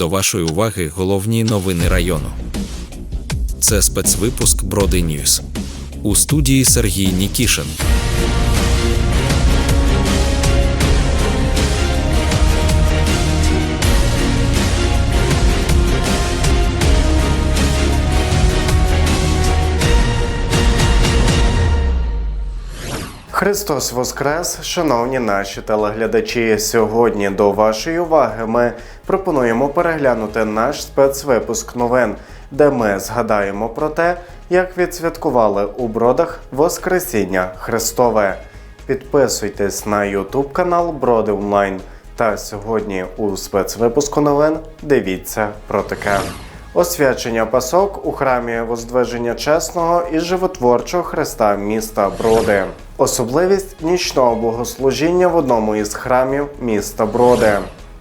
до вашої уваги головні новини району. Це спецвипуск Броди Ньюс. У студії Сергій Нікішин. Христос Воскрес, шановні наші телеглядачі. Сьогодні до вашої уваги ми пропонуємо переглянути наш спецвипуск новин, де ми згадаємо про те, як відсвяткували у бродах Воскресіння Христове. Підписуйтесь на YouTube канал Броди Онлайн. Та сьогодні у спецвипуску новин дивіться про таке. Освячення пасок у храмі Воздвиження Чесного і животворчого Христа міста Броди. Особливість нічного богослужіння в одному із храмів міста Броди.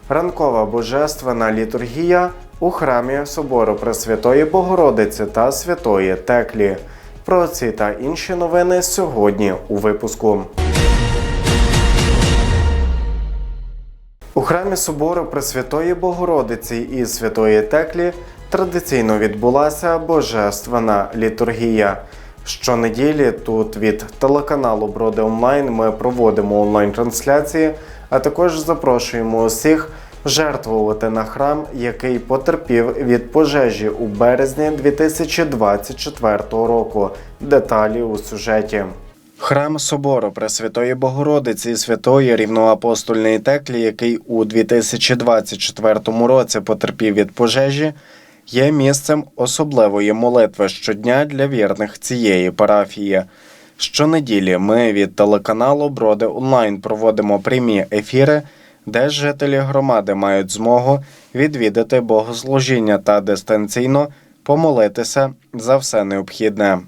Ранкова божественна літургія у храмі Собору Пресвятої Богородиці та Святої Теклі. Про ці та інші новини сьогодні у випуску. У храмі собору Пресвятої Богородиці і Святої Теклі традиційно відбулася божественна літургія. Щонеділі тут від телеканалу Броди Онлайн ми проводимо онлайн-трансляції, а також запрошуємо усіх жертвувати на храм, який потерпів від пожежі у березні 2024 року. Деталі у сюжеті. Храм собору Пресвятої Богородиці і Святої Рівноапостольної Теклі, який у 2024 році потерпів від пожежі, є місцем особливої молитви щодня для вірних цієї парафії. Щонеділі ми від телеканалу Броди Онлайн проводимо прямі ефіри, де жителі громади мають змогу відвідати богослужіння та дистанційно помолитися за все необхідне.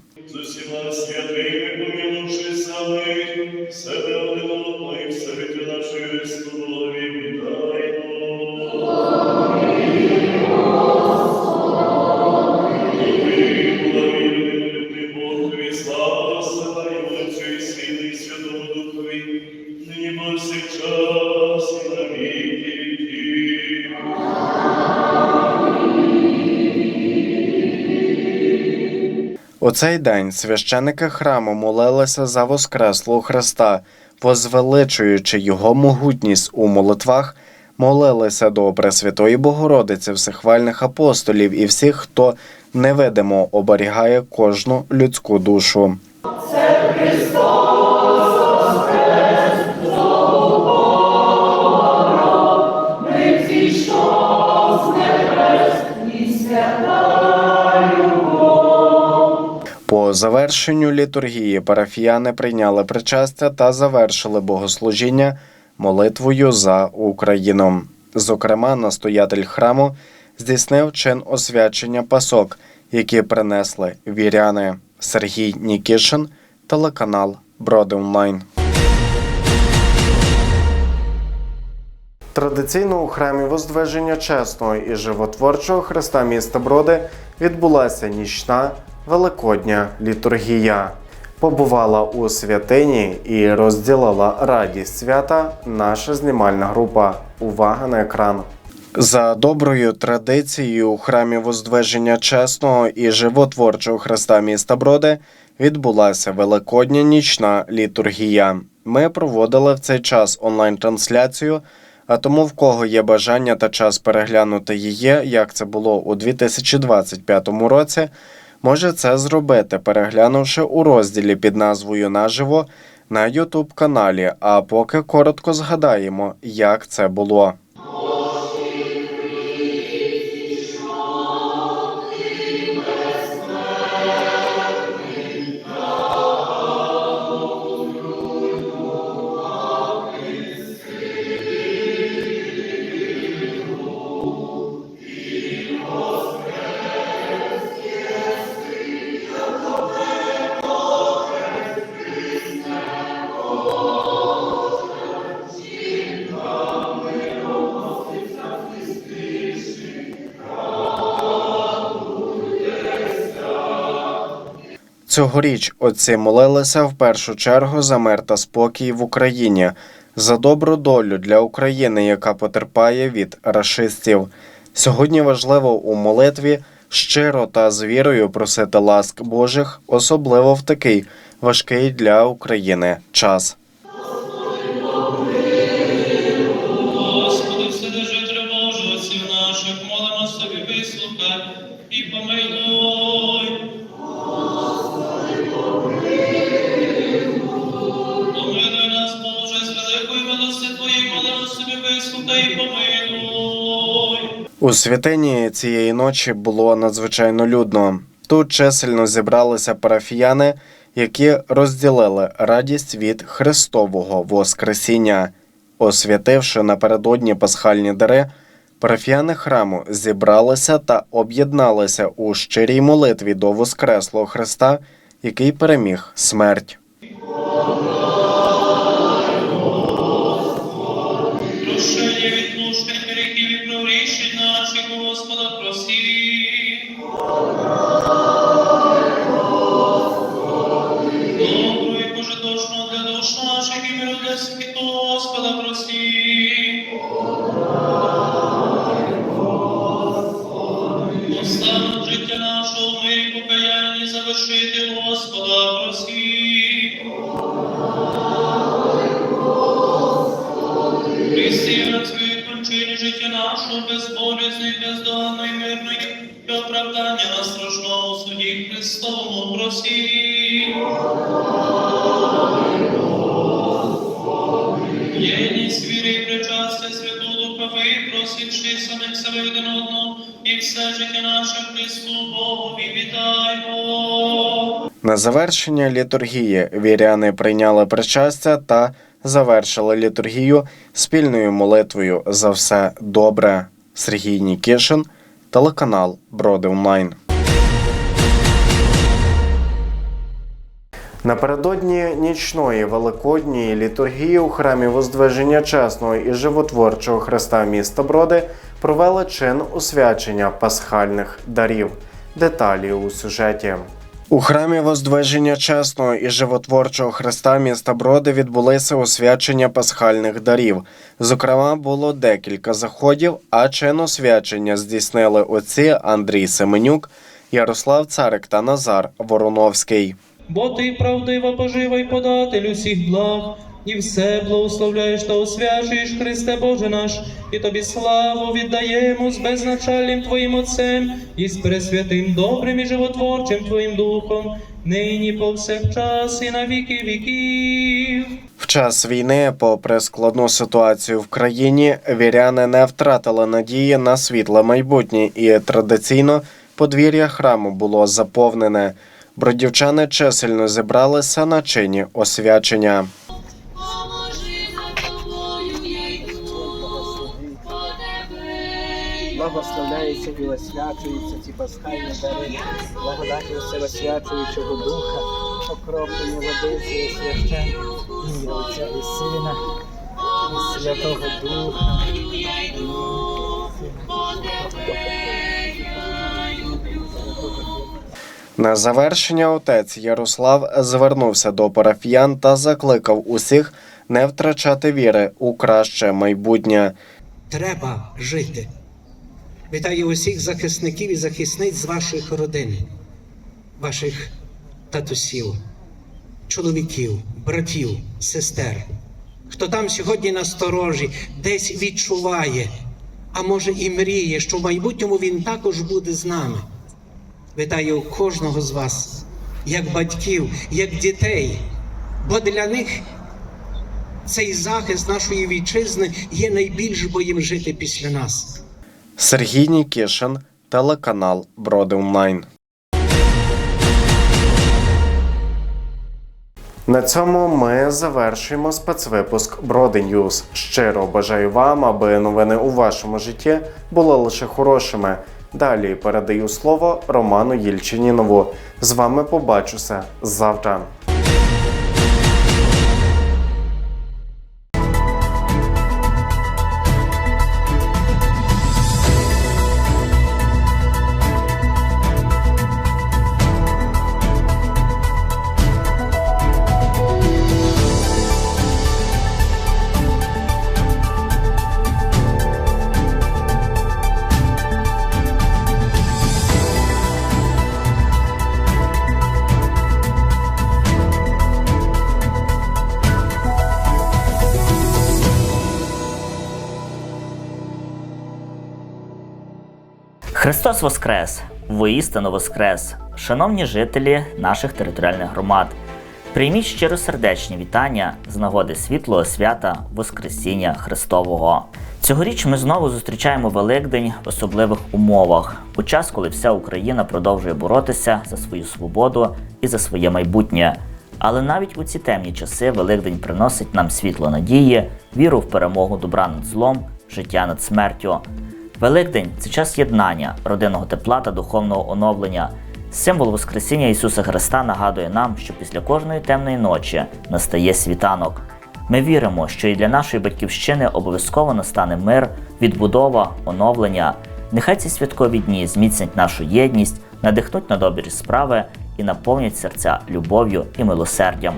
У цей день священики храму молилися за Воскреслого Христа, возвеличуючи його могутність у молитвах, молилися до Пресвятої Богородиці, всехвальних апостолів і всіх, хто невидимо оберігає кожну людську душу. Завершенню літургії парафіяни прийняли причастя та завершили богослужіння молитвою за Україну. Зокрема, настоятель храму здійснив чин освячення пасок, які принесли віряни. Сергій Нікішин, телеканал Броди Онлайн. Традиційно у храмі Воздвиження Чесного і Животворчого Христа міста Броди відбулася нічна великодня літургія. Побувала у святині і розділила радість свята наша знімальна група. Увага на екран. За доброю традицією у храмі Воздвиження Чесного і Животворчого Христа міста Броди відбулася великодня нічна літургія. Ми проводили в цей час онлайн-трансляцію. А тому, в кого є бажання та час переглянути її, як це було у 2025 році, може це зробити, переглянувши у розділі під назвою Наживо на YouTube каналі. А поки коротко згадаємо, як це було. Цьогоріч отці молилися в першу чергу за мир та спокій в Україні, за добру долю для України, яка потерпає від рашистів. Сьогодні важливо у молитві щиро та з вірою просити ласк Божих, особливо в такий важкий для України час. У святині цієї ночі було надзвичайно людно. Тут чисельно зібралися парафіяни, які розділили радість від Христового Воскресіння. Освятивши напередодні пасхальні дари, парафіяни храму зібралися та об'єдналися у щирій молитві до Воскреслого Христа, який переміг смерть. Христовому просі. Єдність віри причастя Святого Духа випросивши самих себе один одного і все життя наше Христу Богові вітаймо. На завершення літургії віряни прийняли причастя та завершили літургію спільною молитвою за все добре. Сергій Нікішин, телеканал Броди Онлайн. Напередодні нічної великодньої літургії у храмі Воздвиження Чесного і Животворчого Христа міста Броди провели чин освячення пасхальних дарів. Деталі у сюжеті. У храмі Воздвиження Чесного і Животворчого Христа міста Броди відбулися освячення пасхальних дарів. Зокрема, було декілька заходів, а чин освячення здійснили отці Андрій Семенюк, Ярослав Царик та Назар Вороновський. Бо ти правдиво поживай податель усіх благ, і все благословляєш та освячуєш, Христе Боже наш, і тобі славу віддаємо з безначальним Твоїм Отцем і з пресвятим добрим і животворчим Твоїм Духом, нині повсякчас і на віки віків. В час війни, попри складну ситуацію в країні, віряни не втратили надії на світле майбутнє, і традиційно подвір'я храму було заповнене. Бродівчани чисельно зібралися на чині освячення. Поможи за тобою, я йду по тебе. благословляються і освячуються ці пасхальні дари, благодаті всеосвячуючого Духа, окроплені водиці і священ, ім'я Отця і Сина, і Святого Духа. На завершення отець Ярослав звернувся до парафіян та закликав усіх не втрачати віри у краще майбутнє. треба жити. Вітаю усіх захисників і захисниць з ваших родин, ваших татусів, чоловіків, братів, сестер. Хто там сьогодні на сторожі, десь відчуває, а може і мріє, що в майбутньому він також буде з нами. Вітаю кожного з вас, як батьків, як дітей, бо для них цей захист нашої вітчизни є найбільш бо їм жити після нас. Сергій Нікішин, телеканал Броди Онлайн. На цьому ми завершуємо спецвипуск Броди Ньюз. Щиро бажаю вам, аби новини у вашому житті були лише хорошими. Далі передаю слово Роману Єльчинінову. З вами побачуся завтра. Христос Воскрес! Воістину Воскрес! Шановні жителі наших територіальних громад, прийміть щиросердечні вітання з нагоди світлого свята Воскресіння Христового. Цьогоріч ми знову зустрічаємо Великдень в особливих умовах, у час, коли вся Україна продовжує боротися за свою свободу і за своє майбутнє. Але навіть у ці темні часи Великдень приносить нам світло надії, віру в перемогу добра над злом, життя над смертю. Великдень це час єднання, родинного тепла та духовного оновлення. Символ Воскресіння Ісуса Христа нагадує нам, що після кожної темної ночі настає світанок. Ми віримо, що і для нашої батьківщини обов'язково настане мир, відбудова, оновлення. Нехай ці святкові дні зміцнять нашу єдність, надихнуть на добрі справи і наповнять серця любов'ю і милосердям.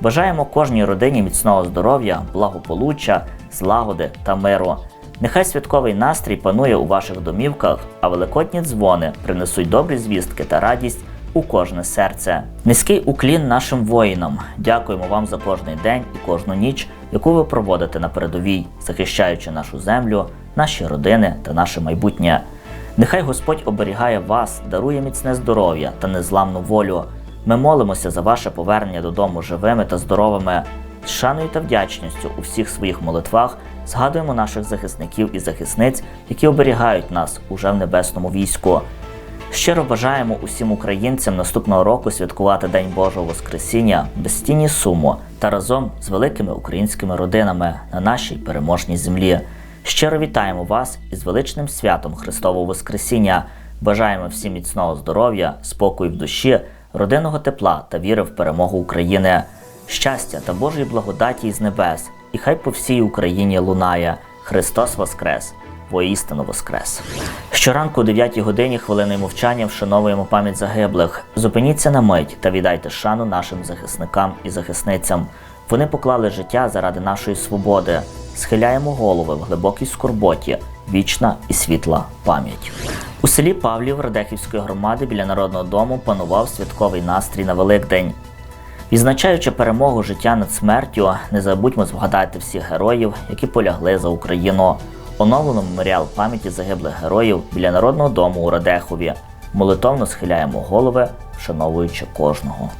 Бажаємо кожній родині міцного здоров'я, благополуччя, злагоди та миру. Нехай святковий настрій панує у ваших домівках, а великодні дзвони принесуть добрі звістки та радість у кожне серце. Низький уклін нашим воїнам. Дякуємо вам за кожний день і кожну ніч, яку ви проводите на передовій, захищаючи нашу землю, наші родини та наше майбутнє. Нехай Господь оберігає вас, дарує міцне здоров'я та незламну волю. Ми молимося за ваше повернення додому живими та здоровими. З шаною та вдячністю у всіх своїх молитвах згадуємо наших захисників і захисниць, які оберігають нас уже в небесному війську. Щиро бажаємо усім українцям наступного року святкувати День Божого Воскресіння без тіні суму та разом з великими українськими родинами на нашій переможній землі. Щиро вітаємо вас із величним святом Христового Воскресіння. Бажаємо всім міцного здоров'я, спокою в душі, родинного тепла та віри в перемогу України, щастя та Божої благодаті із небес. І хай по всій Україні лунає Христос Воскрес! Воістину Воскрес! Щоранку о 9 годині хвилиною мовчання вшановуємо пам'ять загиблих. Зупиніться на мить та віддайте шану нашим захисникам і захисницям. Вони поклали життя заради нашої свободи. Схиляємо голови в глибокій скорботі, вічна і світла пам'ять. У селі Павлів Радехівської громади біля народного дому панував святковий настрій на Великдень. Відзначаючи перемогу життя над смертю, не забудьмо згадати всіх героїв, які полягли за Україну. Оновлено меморіал пам'яті загиблих героїв біля народного дому у Радехові. Молитовно схиляємо голови, вшановуючи кожного.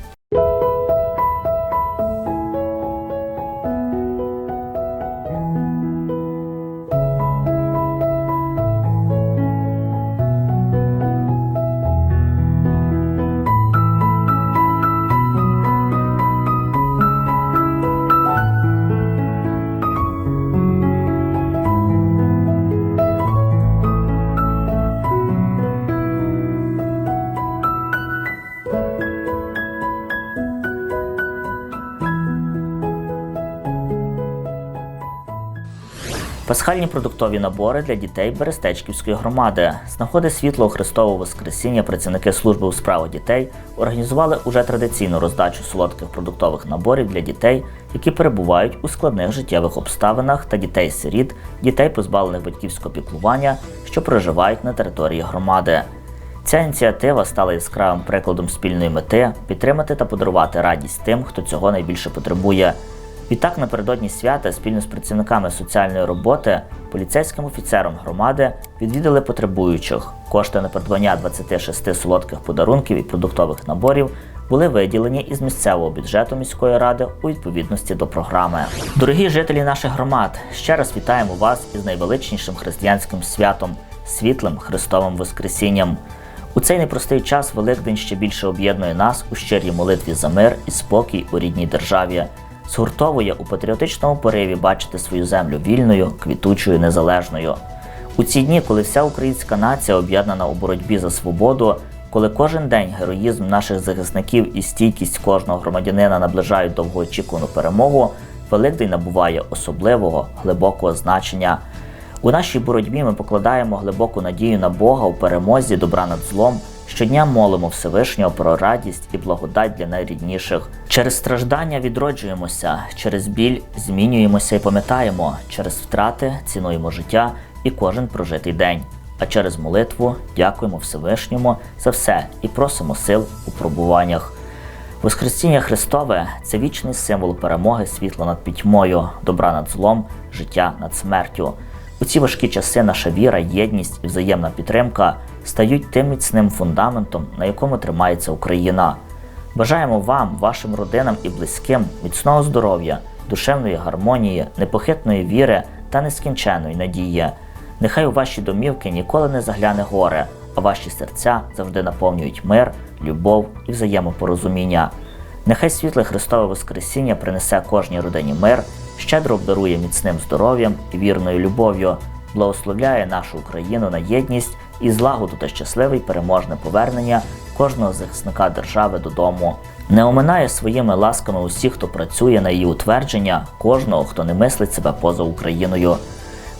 Пасхальні продуктові набори для дітей Берестечківської громади. З нагоди світлого Христового Воскресіння працівники служби у справах дітей організували уже традиційну роздачу солодких продуктових наборів для дітей, які перебувають у складних життєвих обставинах та дітей-сиріт, дітей, позбавлених батьківського піклування, що проживають на території громади. Ця ініціатива стала яскравим прикладом спільної мети підтримати та подарувати радість тим, хто цього найбільше потребує. Відтак, напередодні свята спільно з працівниками соціальної роботи, поліцейським офіцером громади відвідали потребуючих. Кошти на придбання 26 солодких подарунків і продуктових наборів були виділені із місцевого бюджету міської ради у відповідності до програми. Дорогі жителі наших громад, ще раз вітаємо вас із найвеличнішим християнським святом світлим Христовим Воскресінням. У цей непростий час Великдень ще більше об'єднує нас у щирій молитві за мир і спокій у рідній державі. Згуртовує у патріотичному пориві бачити свою землю вільною, квітучою, незалежною. У ці дні, коли вся українська нація об'єднана у боротьбі за свободу, коли кожен день героїзм наших захисників і стійкість кожного громадянина наближають довгоочікувану перемогу, Великдень набуває особливого глибокого значення. У нашій боротьбі ми покладаємо глибоку надію на Бога у перемозі добра над злом. Щодня молимо Всевишнього про радість і благодать для найрідніших. Через страждання відроджуємося, через біль змінюємося і пам'ятаємо, через втрати цінуємо життя і кожен прожитий день. А через молитву дякуємо Всевишньому за все і просимо сил у пробуваннях. Воскресіння Христове це вічний символ перемоги світла над пітьмою, добра над злом, життя над смертю. У ці важкі часи наша віра, єдність і взаємна підтримка стають тим міцним фундаментом, на якому тримається Україна. Бажаємо вам, вашим родинам і близьким міцного здоров'я, душевної гармонії, непохитної віри та нескінченної надії. Нехай у ваші домівки ніколи не загляне горе, а ваші серця завжди наповнюють мир, любов і взаємопорозуміння. Нехай світле Христове Воскресіння принесе кожній родині мир, щедро обдарує міцним здоров'ям і вірною любов'ю, благословляє нашу Україну на єдність і злагоду та щасливе й переможне повернення кожного захисника держави додому. Не оминає своїми ласками усіх, хто працює на її утвердження, кожного, хто не мислить себе поза Україною.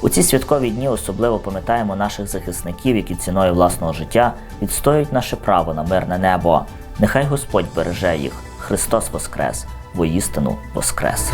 У ці святкові дні особливо пам'ятаємо наших захисників, які ціною власного життя відстоюють наше право на мирне небо. Нехай Господь береже їх. Христос Воскрес, воістину Воскрес!